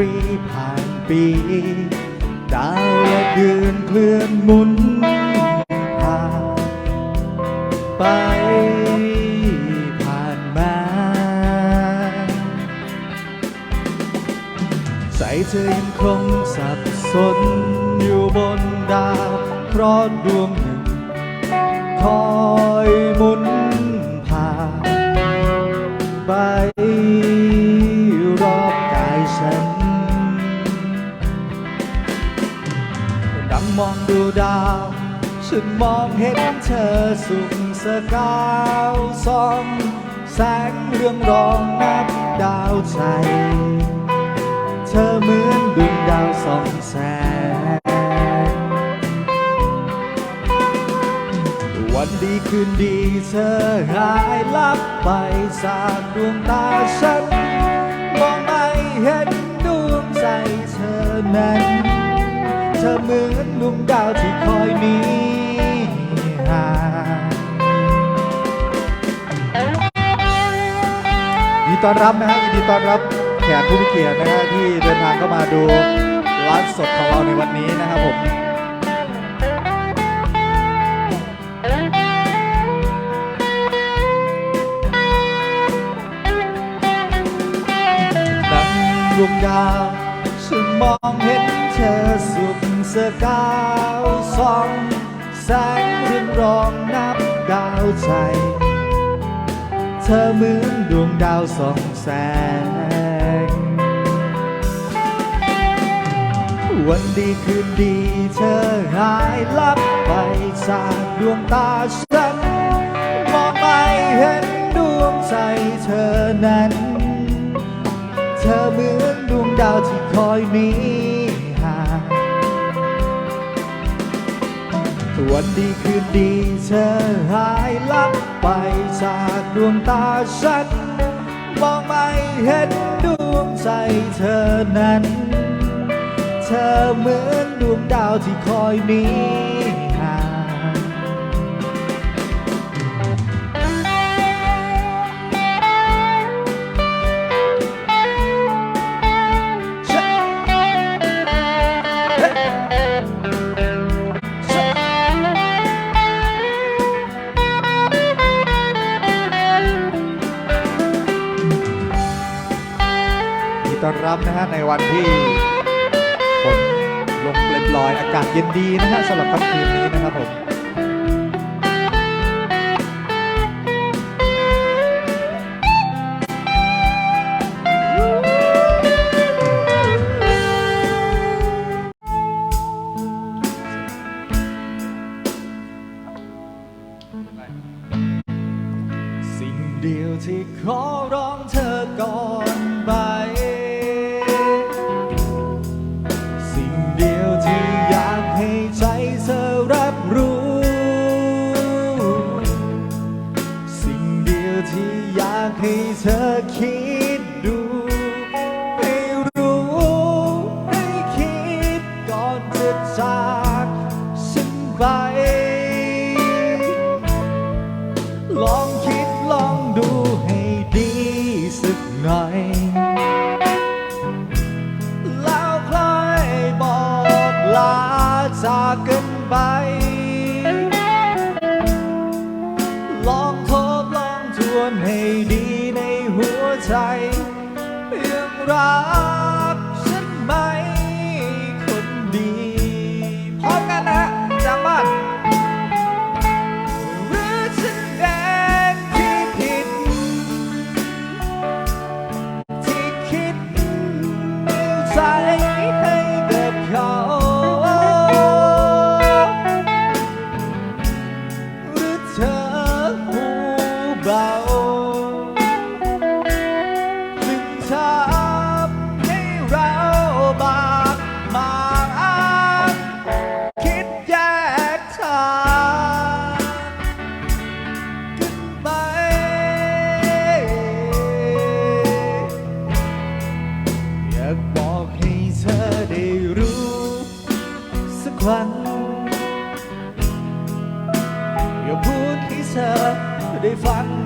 รีผ่านปี ดาวและเดือนเคลื่อนหมุนผ่านไปผ่านมา ใจเธอยังคงสับสนอยู่บนดาว เพราะดวงหนึ่ง คอยหมุน มองดูดาว ฉันมองเห็นเธอสุขสกาวส่อง แสงเรืองรองนับดาวใจเธอเหมือนดวงดาวสองแสงวันดีคืนดีเธอหายลับไปจากดวงตาฉันมองไม่เห็นดวงใจเธอนั้น เธอเหมือนดวงดาวที่คอยมีหายินดีต้อนรับนะฮะยินดีต้อนรับแขกผู้มีเกียรตินะฮะที่เดินทางเข้ามาดูไลฟ์สดของเราในวันนี้นะครับผมดังดวงดาวฉันมองเห็นเธอสุข สกาวส่องแสงเรืองรองนับดาวใจเธอเหมือนดวงดาวส่องแสง วันดีคืนดีเธอหายลับไปจากดวงตาฉัน มองไม่เห็นดวงใจเธอนั้น เธอเหมือนดวงดาวที่คอยมี วันดีคืนดีเธอหายลับไปจากดวงตาฉันมองไม่เห็นดวงใจเธอนั้น เธอเหมือนดวงดาวที่คอยมี วันที่ฝนลงเปลยปลอยอากาศเย็นดีนะฮะสำหรับค่ำคืนนี้นะครับผม ให้เธอคิด วนให้ดีในหัวใจยังรักฉันไหมคนดีพร้อมกันนะจากบ้านหรือฉันเองที่ผิด ที่คิดมีใจให้กับเขาหรือเธอหูเบา เธอได้ฟัง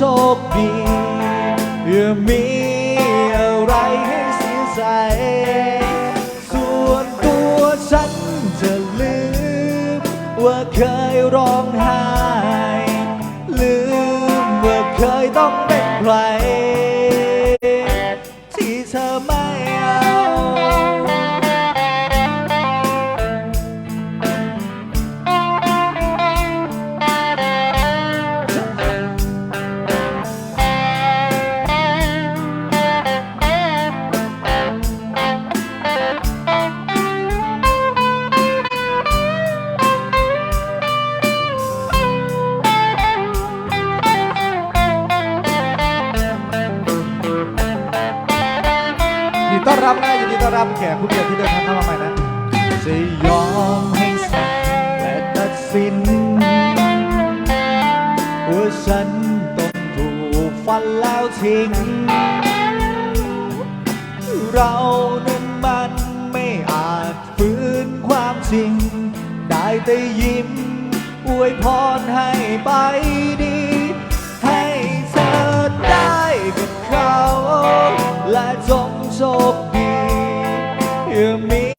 ชคดีอย่ามีอะไรให้เสียใจ ส่วนตัวฉันจะลืม ว่าเคยร้องไห้ ลืมว่าเคยต้องเป็นใคร ผู้เกียรติที่เดินทางมาใหม่นะจะยอมให้สั่งและตัดสินว่าฉันต้องถูกฟันแล้วทิ้ง เรานั้นมันไม่อาจฝืนความจริง ได้แต่ยิ้ม อวยพรให้ไปดี ให้เธอได้กับเขา และจงจบดี you mean?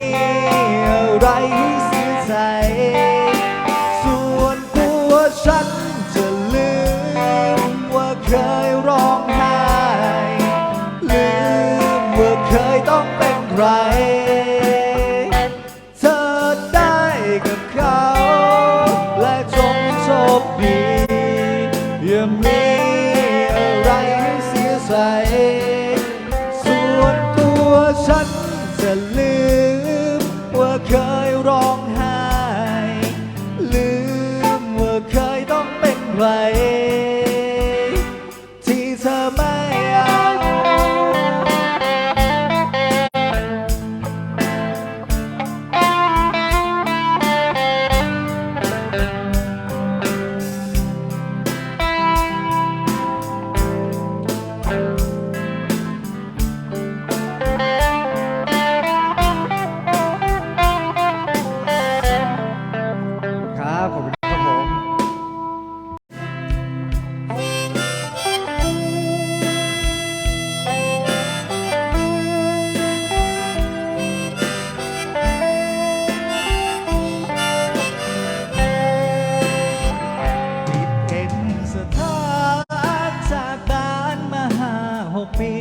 ปี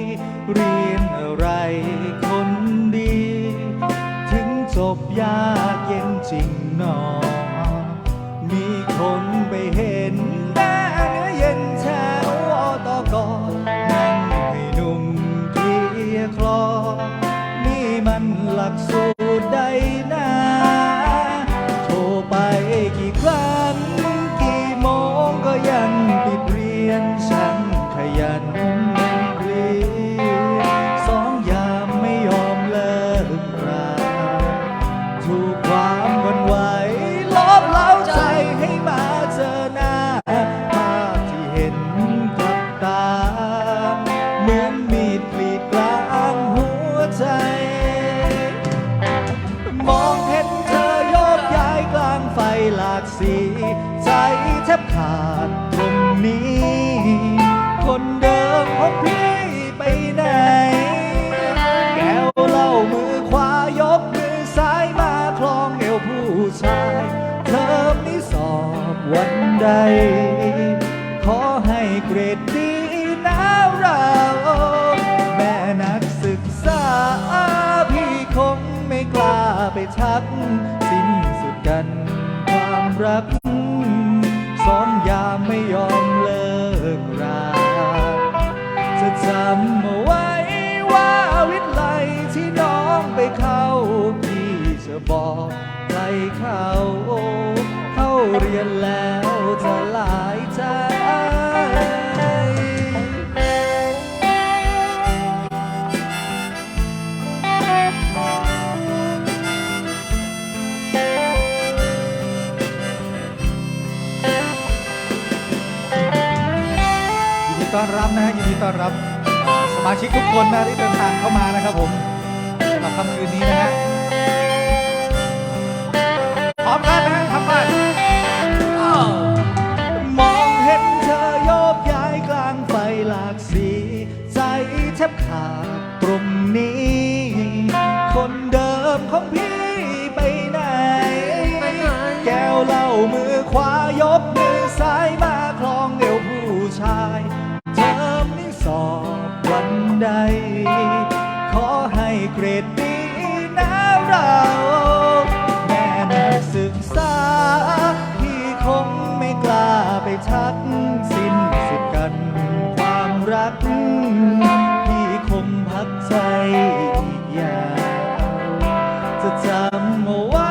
เรียนอะไร ขอให้เกรดดีนะเรา แม่นักศึกษา พี่คงไม่กล้าไปทัก สิ้นสุดกันความรักสองยามไม่ยอมเลิกราจะจำเอาไว้ว่าวิทย์ไลที่น้องไปเข้า พี่จะบอกใครเข้าเข้าเรียนแล้ว ต้อนรับนะฮะยินดีต้อนรับอ่าสมาชิกทุกคนนะที่เดินทางเข้ามานะครับผมสำหรับค่ำคืนนี้นะฮะพร้อมกันนะฮะทำไปอ้าวมองเห็นเธอโยกย้ายกลางไฟหลากสี ใจแทบขาดตรงนี้ คนเดิมของพี่ไปไหน แก้วเหล้ามือขวายกมือ เกรดดีนะเราแม่นักศึกษา พี่คงไม่กล้าไปทัก สิ้นสุดกันความรัก พี่คงพักใจอีกอย่างจะจำเอาไว้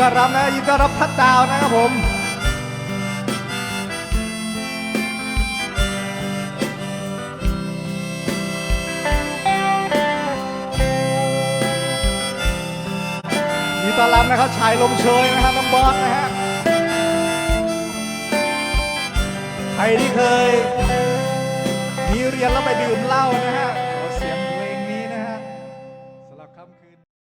ต้อนรับนะยินดีต้อนรับพัดดาวนะครับผมยินดีต้อนรับนะครับชายลมเชยนะครับน้องบอสนะฮะใครที่เคยมีเรียนแล้วไปดื่มเหล้านะฮะ